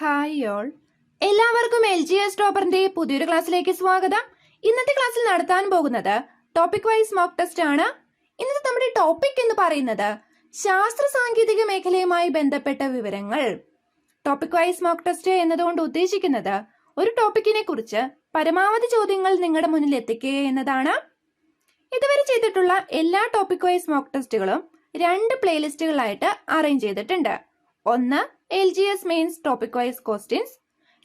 Hi all. എല്ലാവർക്കും L G S ടോപ്പറിന്റെ പുതിയൊരു ക്ലാസ്സിലേക്ക് സ്വാഗതം. ഇന്നത്തെ ക്ലാസ്സിൽ നടത്താൻ പോകുന്നത് ടോപ്പിക് വൈസ് മോക്ക് ടെസ്റ്റ് ആണ്. ഇന്നത്തെ നമ്മുടെ ടോപ്പിക് എന്ന് പറയുന്നത് ശാസ്ത്ര സാങ്കേതിക മേഖലയുമായി ബന്ധപ്പെട്ട വിവരങ്ങൾ. ടോപ്പിക് വൈസ് മോക്ക് ടെസ്റ്റ് എന്നതുകൊണ്ട് ഉദ്ദേശിക്കുന്നത് ഒരു ടോപ്പിക്കിനെ കുറിച്ച് പരമാവധി ചോദ്യങ്ങൾ നിങ്ങളുടെ മുന്നിൽ എത്തിക്കുക എന്നതാണ്. ഇതുവരെ ചെയ്തിട്ടുള്ള എല്ലാ ടോപ്പിക് വൈസ് മോക്ക് ടെസ്റ്റുകളും രണ്ട് പ്ലേലിസ്റ്റുകളായിട്ട് അറേഞ്ച് ചെയ്തിട്ടുണ്ട്. ഒന്ന് L G S mains topic wise questions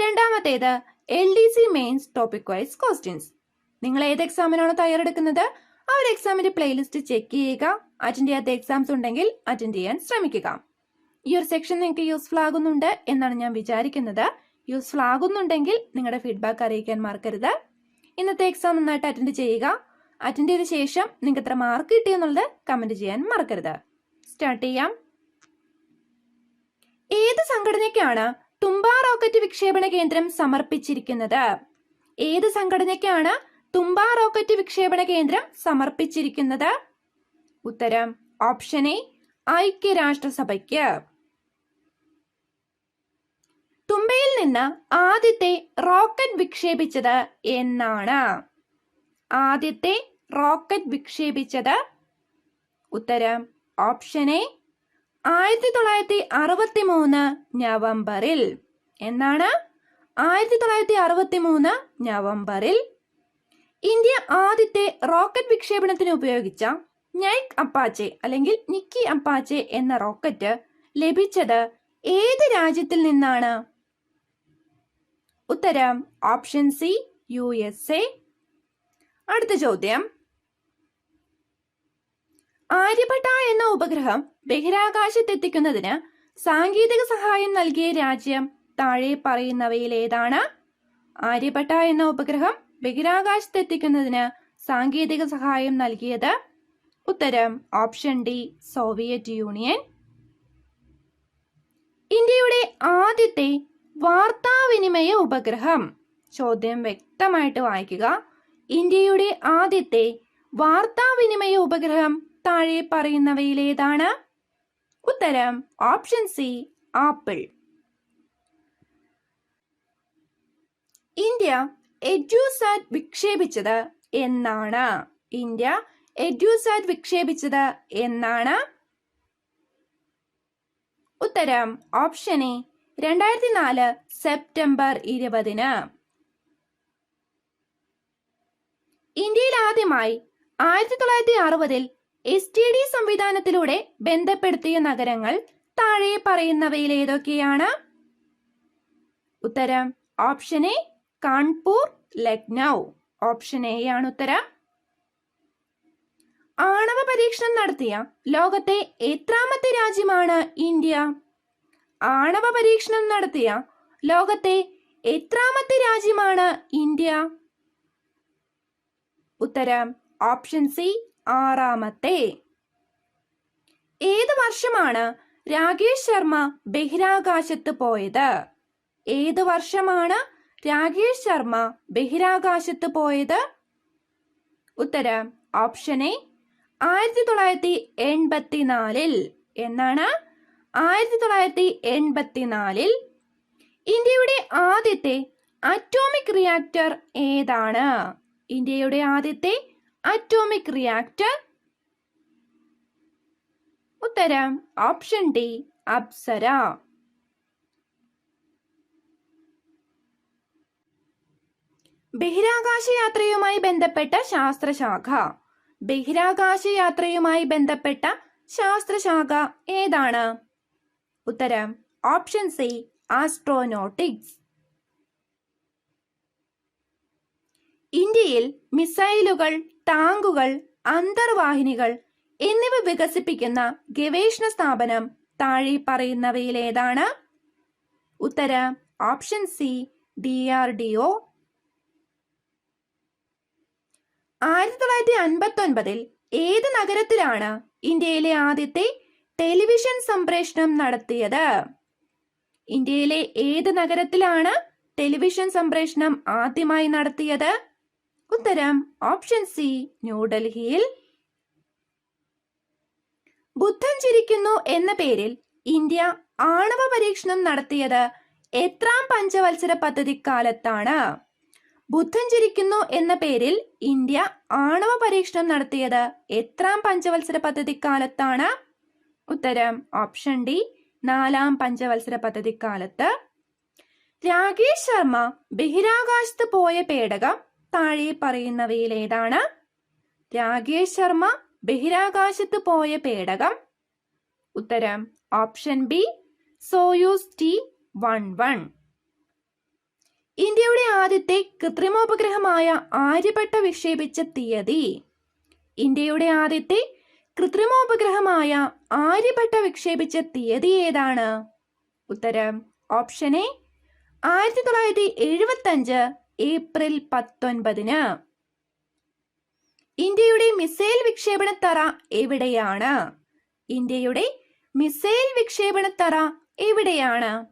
രണ്ടാമത്തേത് L D C mains topic wise questions നിങ്ങൾ ഏത് എക്സാമിനാണോ തയ്യാറെടുക്കുന്നത്? ആ ഒരു എക്സാമിന്റെ പ്ലേലിസ്റ്റ് ചെക്ക് ചെയ്യുക. അറ്റൻഡ് ചെയ്യാത്ത എക്സാംസ് ഉണ്ടെങ്കിൽ അറ്റൻഡ് ചെയ്യാൻ ശ്രമിക്കുക. ഈ ഒരു സെക്ഷൻ നിങ്ങൾക്ക് യൂസ്ഫുൾ ആകുന്നുണ്ട് എന്നാണ് ഞാൻ വിചാരിക്കുന്നത്. യൂസ്ഫുൾ ആകുന്നുണ്ടെങ്കിൽ നിങ്ങളുടെ ഫീഡ്ബാക്ക് അറിയിക്കാൻ മറക്കരുത്. ഇന്നത്തെ എക്സാം നന്നായിട്ട് അറ്റൻഡ് ചെയ്യുക. അറ്റൻഡ് ചെയ്ത ശേഷം നിങ്ങൾക്ക് എത്ര മാർക്ക് കിട്ടിയെന്നുള്ളത് കമന്റ് ചെയ്യാൻ മറക്കരുത്. സ്റ്റാർട്ട് ചെയ്യാം. ഏത് സംഘടനയ്ക്കാണ് തുമ്പ റോക്കറ്റ് വിക്ഷേപണ കേന്ദ്രം സമർപ്പിച്ചിരിക്കുന്നത്? ഏത് സംഘടനയ്ക്കാണ് തുമ്പ റോക്കറ്റ് വിക്ഷേപണ കേന്ദ്രം സമർപ്പിച്ചിരിക്കുന്നത്? ഉത്തരം ഓപ്ഷൻ എ ഐക്യരാഷ്ട്രസഭയ്ക്ക്. തുമ്പയിൽ നിന്ന് ആദ്യത്തെ റോക്കറ്റ് വിക്ഷേപിച്ചത് എന്നാണ്. ആദ്യത്തെ റോക്കറ്റ് വിക്ഷേപിച്ചത്? ഉത്തരം ഓപ്ഷൻ എ ആയിരത്തി തൊള്ളായിരത്തി അറുപത്തി മൂന്ന് നവംബറിൽ. എന്നാണ്? ആയിരത്തി തൊള്ളായിരത്തി അറുപത്തി മൂന്ന് നവംബറിൽ. ഇന്ത്യ ആദ്യത്തെ റോക്കറ്റ് വിക്ഷേപണത്തിന് ഉപയോഗിച്ച നൈക് അപ്പാച്ചെ അല്ലെങ്കിൽ നിക്കി അപ്പാച്ചെ എന്ന റോക്കറ്റ് ലഭിച്ചത് ഏത് രാജ്യത്തിൽ നിന്നാണ്? ഉത്തരം option C U S A. അടുത്ത ചോദ്യം. ആര്യഭട്ട എന്ന ഉപഗ്രഹം ബഹിരാകാശത്തെത്തിക്കുന്നതിന് സാങ്കേതിക സഹായം നൽകിയ രാജ്യം. താഴെ പറയുന്നവയിൽ ഏതാണ് ആര്യഭട്ട എന്ന ഉപഗ്രഹം ബഹിരാകാശത്തെത്തിക്കുന്നതിന് സാങ്കേതിക സഹായം നൽകിയത്. ഉത്തരം ഓപ്ഷൻ ഡി സോവിയറ്റ് യൂണിയൻ. ഇന്ത്യയുടെ ആദ്യത്തെ വാർത്താവിനിമയ ഉപഗ്രഹം. ചോദ്യം വ്യക്തമായിട്ട് വായിക്കുക. ഇന്ത്യയുടെ ആദ്യത്തെ വാർത്താവിനിമയ ഉപഗ്രഹം താഴെ പറയുന്നവയിലേതാണ്. ഉത്തരം option C APPLE. India Edusat വിക്ഷേപിച്ചത് എന്നാണ്. ഇന്ത്യ എഡ്യൂസാറ്റ് വിക്ഷേപിച്ചത് എന്നാണ്. ഉത്തരം ഓപ്ഷൻ എ രണ്ടായിരത്തി നാല് സെപ്റ്റംബർ ഇരുപതിന്. ഇന്ത്യയിൽ ആദ്യമായി ആയിരത്തി തൊള്ളായിരത്തി അറുപതിൽ എസ് ടി ഡി സംവിധാനത്തിലൂടെ ബന്ധപ്പെടുത്തിയ നഗരങ്ങൾ താഴെ പറയുന്നവയിൽ ഏതൊക്കെയാണ്? ഉത്തരം option A Kanpur Lucknow. Option A ആണ് ഉത്തരം. ആണവ പരീക്ഷണം നടത്തിയ ലോകത്തെ എത്രാമത്തെ രാജ്യമാണ് ഇന്ത്യ? ആണവ പരീക്ഷണം നടത്തിയ ലോകത്തെ എത്രാമത്തെ രാജ്യമാണ് ഇന്ത്യ? ഉത്തരം ഓപ്ഷൻ സി ആറാമത്തെ. ഏത് വർഷമാണ് രാകേഷ് ശർമ്മ ബഹിരാകാശത്ത് പോയത്? ഏത് വർഷമാണ് രാകേഷ് ശർമ്മ ബഹിരാകാശത്ത് പോയത്? ഉത്തരം ഓപ്ഷൻ എ ആയിരത്തി തൊള്ളായിരത്തി എൺപത്തിനാലിൽ എന്നാണ്? ആയിരത്തി തൊള്ളായിരത്തി എൺപത്തിനാലിൽ ഇന്ത്യയുടെ ആദ്യത്തെ അറ്റോമിക് റിയാക്ടർ ഏതാണ്? ഇന്ത്യയുടെ ആദ്യത്തെ അറ്റോമിക് റിയാക്ടർ ഉത്തരം ഓപ്ഷൻ ഡി അപ്സര. ബഹിരാകാശ യാത്രയുമായി ബന്ധപ്പെട്ട ശാസ്ത്രശാഖ. ബഹിരാകാശ യാത്രയുമായി ബന്ധപ്പെട്ട ശാസ്ത്രശാഖ ഏതാണ്? ഉത്തരം ഓപ്ഷൻ സി ആസ്ട്രോനോട്ടിക്സ് ഇന്ത്യയിൽ മിസൈലുകൾ ടാങ്കുകൾ അന്തർവാഹിനികൾ എന്നിവ വികസിപ്പിക്കുന്ന ഗവേഷണ സ്ഥാപനം താഴെ പറയുന്നവയിൽ ഏതാണ് ഉത്തരം option C D R D O. ആയിരത്തി തൊള്ളായിരത്തി അൻപത്തി ഒൻപതിൽ ഏത് നഗരത്തിലാണ് ഇന്ത്യയിലെ ആദ്യത്തെ ടെലിവിഷൻ സംപ്രേഷണം നടത്തിയത്? ഇന്ത്യയിലെ ഏത് നഗരത്തിലാണ് ടെലിവിഷൻ സംപ്രേഷണം ആദ്യമായി നടത്തിയത്? ഉത്തരം ഓപ്ഷൻ സി ന്യൂഡൽഹിയിൽ ബുദ്ധൻ ചിരിക്കുന്നു എന്ന പേരിൽ ഇന്ത്യ ആണവ പരീക്ഷണം നടത്തിയത് എത്രാം പഞ്ചവത്സര പദ്ധതി കാലത്താണ് ബുദ്ധൻ ചിരിക്കുന്നു എന്ന പേരിൽ ഇന്ത്യ ആണവ പരീക്ഷണം നടത്തിയത് എത്രാം പഞ്ചവത്സര പദ്ധതി കാലത്താണ് ഉത്തരം ഓപ്ഷൻ ഡി നാലാം പഞ്ചവത്സര പദ്ധതി കാലത്ത് രാകേഷ് ശർമ്മ ബഹിരാകാശത്ത് പോയ പേടകം താഴെ പറയുന്നവയിൽ ഏതാണ് രാകേഷ് ശർമ്മ ബഹിരാകാശത്ത് പോയ പേടകം. ഉത്തരം option B Soyuz T one one. ഇന്ത്യയുടെ ആദ്യത്തെ കൃത്രിമോപഗ്രഹമായ ആര്യഭട്ട വിക്ഷേപിച്ച തീയതി. ഇന്ത്യയുടെ ആദ്യത്തെ കൃത്രിമോപഗ്രഹമായ ആര്യഭട്ട വിക്ഷേപിച്ച തീയതി ഏതാണ്? ഉത്തരം ഓപ്ഷൻ എ ആയിരത്തി തൊള്ളായിരത്തി എഴുപത്തി അഞ്ച് ഏപ്രിൽ പത്തൊൻപതിന്. ഇന്ത്യയുടെ മിസൈൽ വിക്ഷേപണ തറ എവിടെയാണ്? ഇന്ത്യയുടെ മിസൈൽ വിക്ഷേപണ തറ എവിടെയാണ്?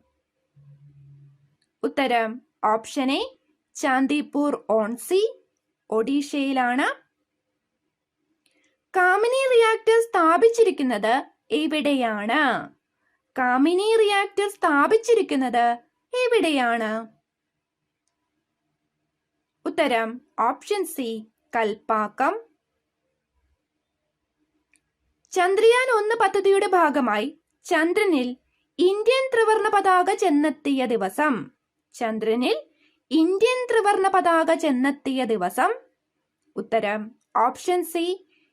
ഉത്തരം option A Chandipur on sea ഒഡീഷയിലാണ്. Kamini reactor സ്ഥാപിച്ചിരിക്കുന്നത് എവിടെയാണ്? കാമിനി റിയാക്ടർ സ്ഥാപിച്ചിരിക്കുന്നത് എവിടെയാണ്? ഉത്തരം ഓപ്ഷൻ സി കൽപ്പാക്കം. ചന്ദ്രയാൻ ഒന്ന് പദ്ധതിയുടെ ഭാഗമായി ചന്ദ്രനിൽ ഇന്ത്യൻ ത്രിവർണ പതാക ചെന്നെത്തിയ ദിവസം. ചന്ദ്രനിൽ ഇന്ത്യൻ ത്രിവർണ പതാക ചെന്നെത്തിയ ദിവസം. ഉത്തരം ഓപ്ഷൻ സി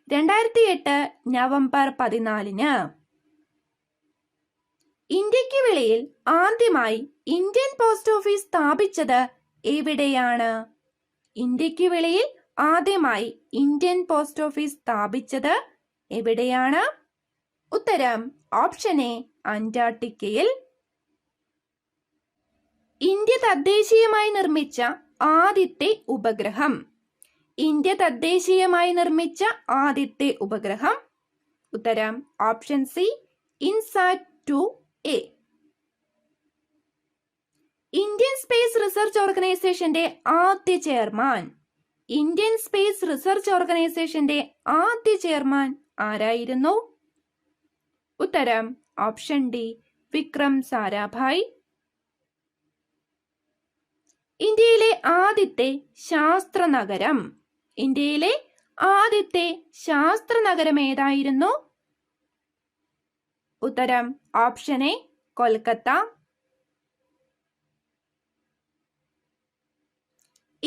രണ്ടായിരത്തി എട്ട് നവംബർ പതിനാലിന്. ഇന്ത്യയ്ക്ക് വെളിയിൽ ആദ്യമായി ഇന്ത്യൻ പോസ്റ്റ് ഓഫീസ് സ്ഥാപിച്ചത് എവിടെയാണ്? ഇന്ത്യയ്ക്ക് വെളിയിൽ ആദ്യമായി ഇന്ത്യൻ പോസ്റ്റ് ഓഫീസ് സ്ഥാപിച്ചത് എവിടെയാണ്? ഉത്തരം ഓപ്ഷൻ എ അന്റാർട്ടിക്കയിൽ. ഇന്ത്യ തദ്ദേശീയമായി നിർമ്മിച്ച ആദ്യത്തെ ഉപഗ്രഹം. ഇന്ത്യ തദ്ദേശീയമായി നിർമ്മിച്ച ആദ്യത്തെ ഉപഗ്രഹം. ഉത്തരം option C Insat two A. Indian space research ഓർഗനൈസേഷന്റെ ആദ്യ ചെയർമാൻ. ഇന്ത്യൻ സ്പേസ് റിസർച്ച് ഓർഗനൈസേഷന്റെ ആദ്യ ചെയർമാൻ ആരായിരുന്നു? ഉത്തരം ഓപ്ഷൻ ഡി വിക്രം സാരാഭായ്. ഇന്ത്യയിലെ ആദ്യത്തെ ശാസ്ത്ര നഗരം ഇന്ത്യയിലെ ആദ്യത്തെ ശാസ്ത്ര നഗരം ഏതായിരുന്നു? ഉത്തരം ഓപ്ഷൻ എ കൊൽക്കത്ത.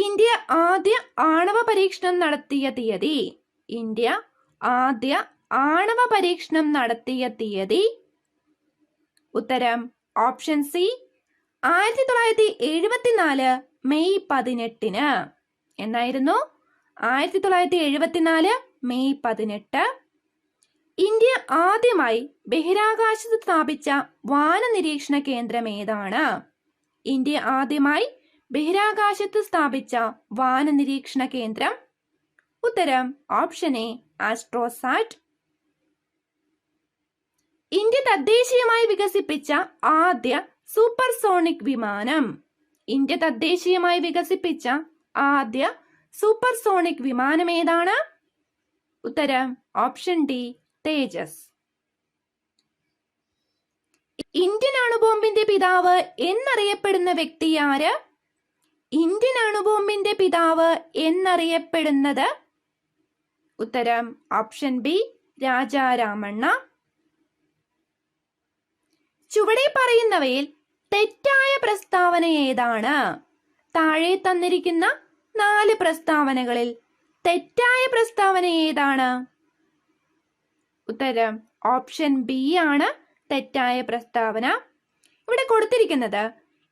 ഇന്ത്യ ആദ്യ ആണവ പരീക്ഷണം നടത്തിയ തീയതി. ഇന്ത്യ ആദ്യ ആണവ പരീക്ഷണം നടത്തിയ തീയതി. ഉത്തരം ഓപ്ഷൻ സി ആയിരത്തി തൊള്ളായിരത്തി എഴുപത്തിനാല് മെയ് പതിനെട്ടിന്. എന്നായിരുന്നു? ആയിരത്തി തൊള്ളായിരത്തി എഴുപത്തിനാല് മെയ് പതിനെട്ട്. ഇന്ത്യ ആദ്യമായി ബഹിരാകാശത്ത് സ്ഥാപിച്ച വാന നിരീക്ഷണ കേന്ദ്രം ഏതാണ്? ഇന്ത്യ ആദ്യമായി ബഹിരാകാശത്ത് സ്ഥാപിച്ച വാന നിരീക്ഷണ കേന്ദ്രം. ഉത്തരം ഓപ്ഷൻ എ ആസ്ട്രോസാറ്റ് ഇന്ത്യ തദ്ദേശീയമായി വികസിപ്പിച്ച ആദ്യ സൂപ്പർസോണിക് വിമാനം. ഇന്ത്യ തദ്ദേശീയമായി വികസിപ്പിച്ച ആദ്യ സൂപ്പർസോണിക് വിമാനം ഏതാണ്? ഉത്തരം ഓപ്ഷൻ ഡി തേജസ്. ഇന്ത്യൻ അണുബോംബിന്റെ പിതാവ് എന്നറിയപ്പെടുന്ന വ്യക്തി ആര്? ഇന്ത്യൻ അണുബോംബിന്റെ പിതാവ് എന്നറിയപ്പെടുന്നത്? ഉത്തരം ഓപ്ഷൻ ബി രാജാരാമണ്ണ. ചുവടെ പറയുന്നവയിൽ തെറ്റായ പ്രസ്താവന ഏതാണ്? താഴെ തന്നിരിക്കുന്ന നാല് പ്രസ്താവനകളിൽ തെറ്റായ പ്രസ്താവന ഏതാണ്? ഉത്തരം ഓപ്ഷൻ ബി ആണ് തെറ്റായ പ്രസ്താവന. ഇവിടെ കൊടുത്തിരിക്കുന്നത്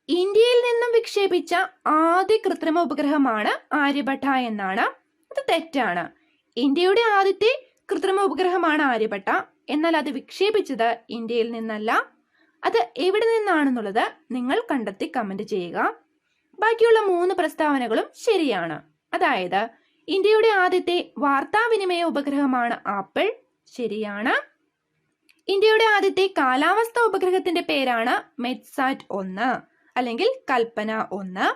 ഇന്ത്യയിൽ നിന്നും വിക്ഷേപിച്ച ആദ്യ കൃത്രിമ ഉപഗ്രഹമാണ് ആര്യഭട്ട എന്നാണ്. അത് തെറ്റാണ്. ഇന്ത്യയുടെ ആദ്യത്തെ കൃത്രിമ ഉപഗ്രഹമാണ് ആര്യഭട്ട. എന്നാൽ അത് വിക്ഷേപിച്ചത് ഇന്ത്യയിൽ നിന്നല്ല. അത് എവിടെ നിന്നാണെന്നുള്ളത് നിങ്ങൾ കണ്ടെത്തി കമന്റ് ചെയ്യുക. ബാക്കിയുള്ള മൂന്ന് പ്രസ്താവനകളും ശരിയാണ്. അതായത് ഇന്ത്യയുടെ ആദ്യത്തെ വാർത്താവിനിമയ ഉപഗ്രഹമാണ് ആപ്പിൾ. ശരിയാണ്. ഇന്ത്യയുടെ ആദ്യത്തെ കാലാവസ്ഥ ഉപഗ്രഹത്തിന്റെ പേരാണ് മെറ്റ്സാറ്റ് ഒന്ന്. അല്ലെങ്കിൽ കൽപ്പന ഒന്ന്.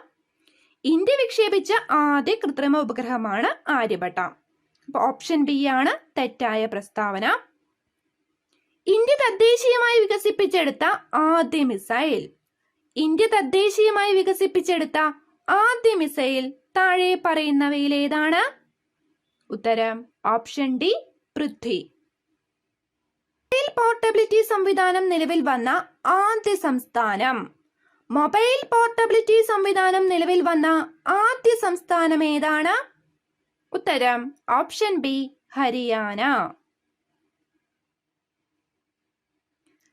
ഇന്ത്യ വിക്ഷേപിച്ച ആദ്യ കൃത്രിമ ഉപഗ്രഹമാണ് ആര്യഭട്ട. അപ്പൊ ഓപ്ഷൻ ബി ആണ് തെറ്റായ പ്രസ്താവന. ഇന്ത്യ തദ്ദേശീയമായി വികസിപ്പിച്ചെടുത്ത ആദ്യ മിസൈൽ ഇന്ത്യ തദ്ദേശീയമായി വികസിപ്പിച്ചെടുത്ത ആദ്യ മിസൈൽ താഴെ പറയുന്നവയിൽ ഏതാണ്? ഉത്തരം ഓപ്ഷൻ ഡി പൃഥ്വി. പോർട്ടബിലിറ്റി സംവിധാനം നിലവിൽ വന്ന ആദ്യ സംസ്ഥാനം. മൊബൈൽ പോർട്ടബിലിറ്റി സംവിധാനം നിലവിൽ വന്ന ആദ്യ സംസ്ഥാനം ഏതാണ്? ഉത്തരം option B Haryana.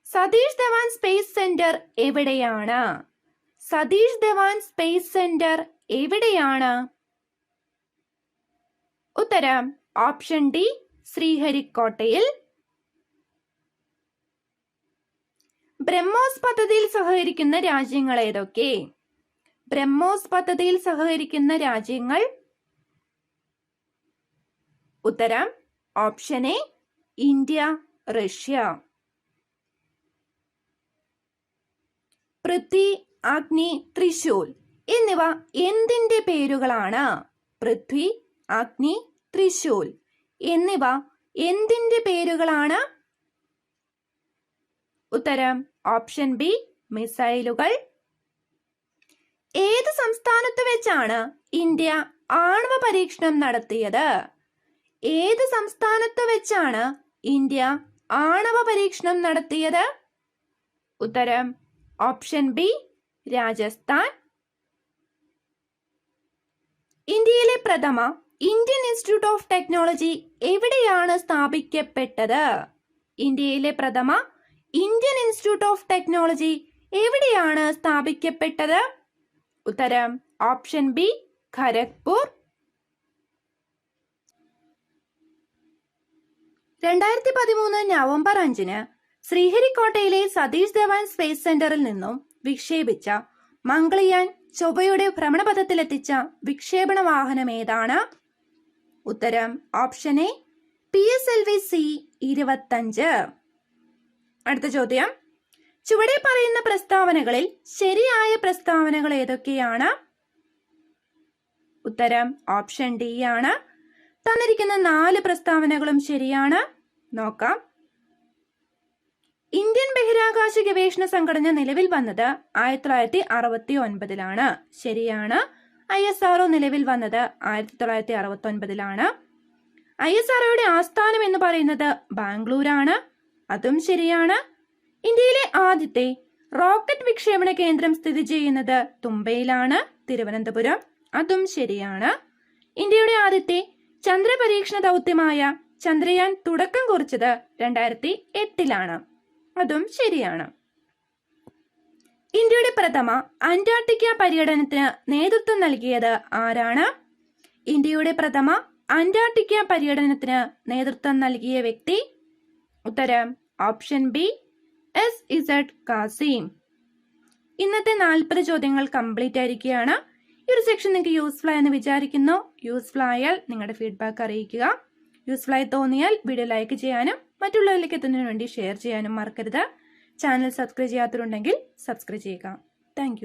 Satish Dhawan space centre എവിടെയാണ്? സതീഷ് ധവാൻ സ്പേസ് സെന്റർ എവിടെയാണ്? ഉത്തരം ഓപ്ഷൻ ഡി ശ്രീഹരിക്കോട്ടയിൽ. ബ്രഹ്മോസ് പദ്ധതിയിൽ സഹകരിക്കുന്ന രാജ്യങ്ങൾ ഏതൊക്കെ? ബ്രഹ്മോസ് പദ്ധതിയിൽ സഹകരിക്കുന്ന രാജ്യങ്ങൾ? ഉത്തരം option A India Russia. Prithvi Agni Trishul എന്നിവ എന്തിന്റെ പേരുകളാണ്? പൃഥ്വി അഗ്നി ത്രിശൂൽ എന്നിവ എന്തിന്റെ പേരുകളാണ്? ഉത്തരം ഓപ്ഷൻ ബി മിസൈലുകൾ. ഏത് സംസ്ഥാനത്ത് വെച്ചാണ് ഇന്ത്യ ആണവ പരീക്ഷണം നടത്തിയത്? ഏത് സംസ്ഥാനത്ത് വെച്ചാണ് ഇന്ത്യ ആണവ പരീക്ഷണം നടത്തിയത്? ഉത്തരം ഓപ്ഷൻ ബി രാജസ്ഥാൻ. ഇന്ത്യയിലെ പ്രഥമ ഇന്ത്യൻ ഇൻസ്റ്റിറ്റ്യൂട്ട് ഓഫ് ടെക്നോളജി എവിടെയാണ് സ്ഥാപിക്കപ്പെട്ടത്? ഇന്ത്യയിലെ പ്രഥമ ഇന്ത്യൻ ഇൻസ്റ്റിറ്റ്യൂട്ട് ഓഫ് ടെക്നോളജി എവിടെയാണ് സ്ഥാപിക്കപ്പെട്ടത്? ഉത്തരം ഓപ്ഷൻ ബി ഖരഗ്പൂർ. രണ്ടായിരത്തി പതിമൂന്ന് നവംബർ അഞ്ചിന് ശ്രീഹരിക്കോട്ടയിലെ സതീഷ് ധവാൻ സ്പേസ് സെന്ററിൽ നിന്നും വിക്ഷേപിച്ച മംഗളിയാൻ ചൊവ്വയുടെ ഭ്രമണപഥത്തിലെത്തിച്ച വിക്ഷേപണ വാഹനം ഏതാണ്? ഉത്തരം option A P S L V C ഇരുപത്തഞ്ച്. അടുത്ത ചോദ്യം. ചുവടെ പറയുന്ന പ്രസ്താവനകളിൽ ശരിയായ പ്രസ്താവനകൾ ഏതൊക്കെയാണ്? ഉത്തരം ഓപ്ഷൻ ഡി ആണ്. തന്നിരിക്കുന്ന നാല് പ്രസ്താവനകളും ശരിയാണ്. നോക്കാം. ഇന്ത്യൻ ബഹിരാകാശ ഗവേഷണ സംഘടന നിലവിൽ വന്നത് ആയിരത്തി തൊള്ളായിരത്തി അറുപത്തി ഒൻപതിലാണ് ശരിയാണ്. ഐ എസ് ആർഒ നിലവിൽ വന്നത് ആയിരത്തി തൊള്ളായിരത്തി അറുപത്തി ഒൻപതിലാണ് ഐ എസ് ആർഒയുടെ ആസ്ഥാനം എന്ന് പറയുന്നത് ബാംഗ്ലൂരാണ്. അതും ശരിയാണ്. ഇന്ത്യയിലെ ആദ്യത്തെ റോക്കറ്റ് വിക്ഷേപണ കേന്ദ്രം സ്ഥിതി ചെയ്യുന്നത് തുമ്പയിലാണ് തിരുവനന്തപുരം. അതും ശരിയാണ്. ഇന്ത്യയുടെ ആദ്യത്തെ ചന്ദ്രപരീക്ഷണ ദൗത്യമായ ചന്ദ്രയാൻ തുടക്കം കുറിച്ചത് രണ്ടായിരത്തി എട്ടിലാണ് അതും ശരിയാണ്. ഇന്ത്യയുടെ പ്രഥമ അന്റാർട്ടിക്ക പര്യടനത്തിന് നേതൃത്വം നൽകിയത് ആരാണ്? ഇന്ത്യയുടെ പ്രഥമ അന്റാർട്ടിക്ക പര്യടനത്തിന് നേതൃത്വം നൽകിയ വ്യക്തി ഉത്തരം option B S Z Qasim ഇന്നത്തെ നാൽപ്പത് ചോദ്യങ്ങൾ കംപ്ലീറ്റ് ആയിരിക്കുകയാണ്. ഈ ഒരു സെക്ഷൻ നിങ്ങൾക്ക് യൂസ്ഫുൾ ആയെന്ന് വിചാരിക്കുന്നു. യൂസ്ഫുൾ ആയാൽ നിങ്ങളുടെ ഫീഡ്ബാക്ക് അറിയിക്കുക. യൂസ്ഫുൾ ആയി തോന്നിയാൽ വീഡിയോ ലൈക്ക് ചെയ്യാനും മറ്റുള്ളവരിലേക്ക് എത്തുന്നതിന് വേണ്ടി ഷെയർ ചെയ്യാനും മറക്കരുത്. ചാനൽ സബ്സ്ക്രൈബ് ചെയ്യാത്തവരുണ്ടെങ്കിൽ സബ്സ്ക്രൈബ് ചെയ്യുക. താങ്ക്